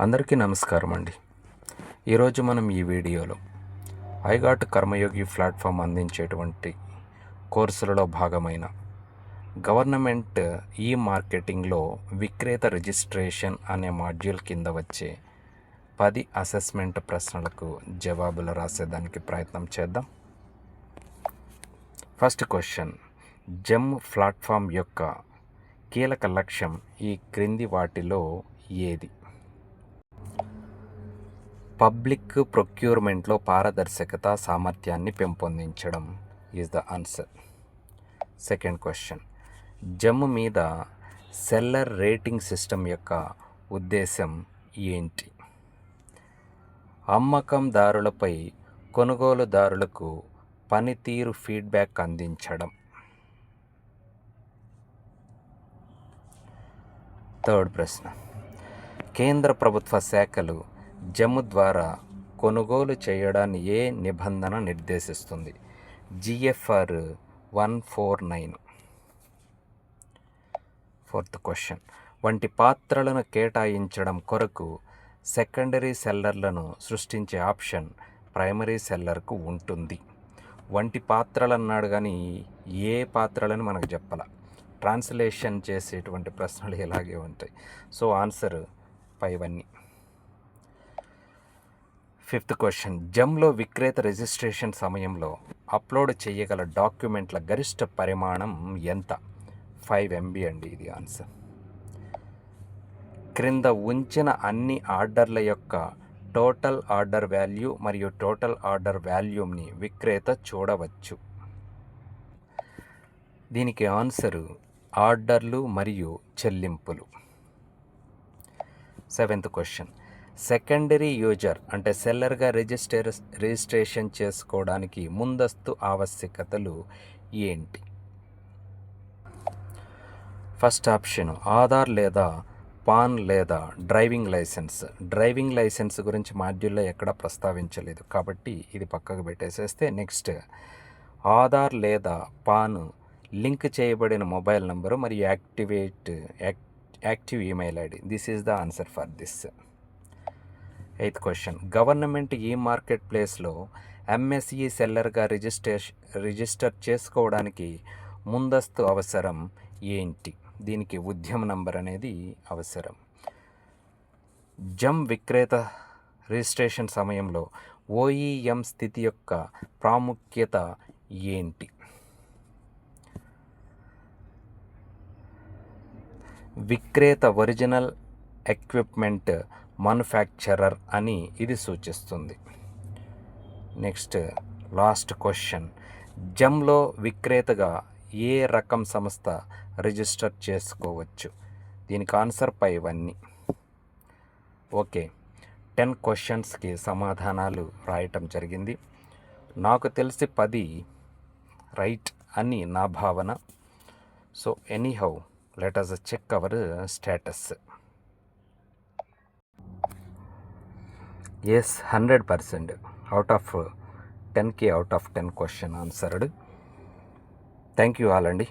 అందరికీ నమస్కారం అండి. ఈరోజు మనం ఈ వీడియోలో ఐగాట్ కర్మయోగి ప్లాట్ఫామ్ అందించేటువంటి కోర్సులలో భాగమైన గవర్నమెంట్ ఈ మార్కెటింగ్లో విక్రేత రిజిస్ట్రేషన్ అనే మాడ్యూల్ కింద వచ్చే పది అసెస్మెంట్ ప్రశ్నలకు జవాబులు రాసేదానికి ప్రయత్నం చేద్దాం. First question. జమ్ ప్లాట్ఫామ్ యొక్క కీలక లక్ష్యం ఈ క్రింది వాటిలో ఏది? పబ్లిక్ ప్రొక్యూర్మెంట్లో పారదర్శకత సామర్థ్యాన్ని పెంపొందించడం is the answer second question GeM మీద సెల్లర్ రేటింగ్ సిస్టమ్ యొక్క ఉద్దేశం ఏంటి? అమ్మకందారులపై కొనుగోలుదారులకు పనితీరు ఫీడ్బ్యాక్ అందించడం. థర్డ్ ప్రశ్న. కేంద్ర ప్రభుత్వ శాఖలు జమ్ము ద్వారా కొనుగోలు చేయడాన్ని ఏ నిబంధన నిర్దేశిస్తుంది. GFR one four nine. Fourth question. వంటి పాత్రలను కేటాయించడం కొరకు సెకండరీ సెల్లర్లను సృష్టించే ఆప్షన్ ప్రైమరీ సెల్లర్కు ఉంటుంది. వంటి పాత్రలు అన్నాడు కానీ ఏ పాత్రలని మనకు చెప్పాల. ట్రాన్స్లేషన్ చేసేటువంటి ప్రశ్నలు ఇలాగే ఉంటాయి. సో ఆన్సర్ పైవన్నీ ఫిఫ్త్ క్వశ్చన్. జమ్లో విక్రేత రిజిస్ట్రేషన్ సమయంలో అప్లోడ్ చేయగల డాక్యుమెంట్ల గరిష్ట పరిమాణం ఎంత? ఫైవ్ ఎంబీ అండి ఇది ఆన్సర్. క్రింద ఉంచిన అన్ని ఆర్డర్ల యొక్క టోటల్ ఆర్డర్ వాల్యూ మరియు టోటల్ ఆర్డర్ వాల్యూమ్ని విక్రేత చూడవచ్చు. దీనికి ఆన్సరు ఆర్డర్లు మరియు చెల్లింపులు. Seventh question. సెకండరీ యూజర్ అంటే సెల్లర్గా రిజిస్టర్ రిజిస్ట్రేషన్ చేసుకోవడానికి ముందస్తు ఆవశ్యకతలు ఏంటి? ఫస్ట్ ఆప్షన్ ఆధార్ లేదా పాన్ లేదా డ్రైవింగ్ లైసెన్స్. డ్రైవింగ్ లైసెన్స్ గురించి మాడ్యూల్లో ఎక్కడ ప్రస్తావించలేదు. కాబట్టి ఇది పక్కకు పెట్టేసేస్తే నెక్స్ట్ ఆధార్ లేదా పాన్ లింక్ చేయబడిన మొబైల్ నంబరు మరియు activate active email ID. This is the answer for this. Eighth question. Government e market ప్లేస్లో ఎంఎస్ఈ సెల్లర్గా రిజిస్ట్రేషన్ రిజిస్టర్ చేసుకోవడానికి ముందస్తు అవసరం ఏంటి? దీనికి ఉద్యమ నంబర్ అనేది అవసరం. జమ్ విక్రేత రిజిస్ట్రేషన్ సమయంలో ఓఈఎం స్థితి యొక్క ప్రాముఖ్యత ఏంటి? విక్రేత ఒరిజినల్ ఎక్విప్మెంట్ మ్యానుఫ్యాక్చరర్ అని ఇది సూచిస్తుంది. నెక్స్ట్ లాస్ట్ క్వశ్చన్ జమ్లో విక్రేతగా ఏ రకం సంస్థ రిజిస్టర్ చేసుకోవచ్చు? దీనికి ఆన్సర్ పై ఇవన్నీ. ఓకే టెన్ క్వశ్చన్స్కి సమాధానాలు రాయటం జరిగింది. నాకు తెలిసి పది రైట్ అని నా భావన. So anyhow let us check our status is hundred percent out of టెన్కి out of ten question answered thank you all అండి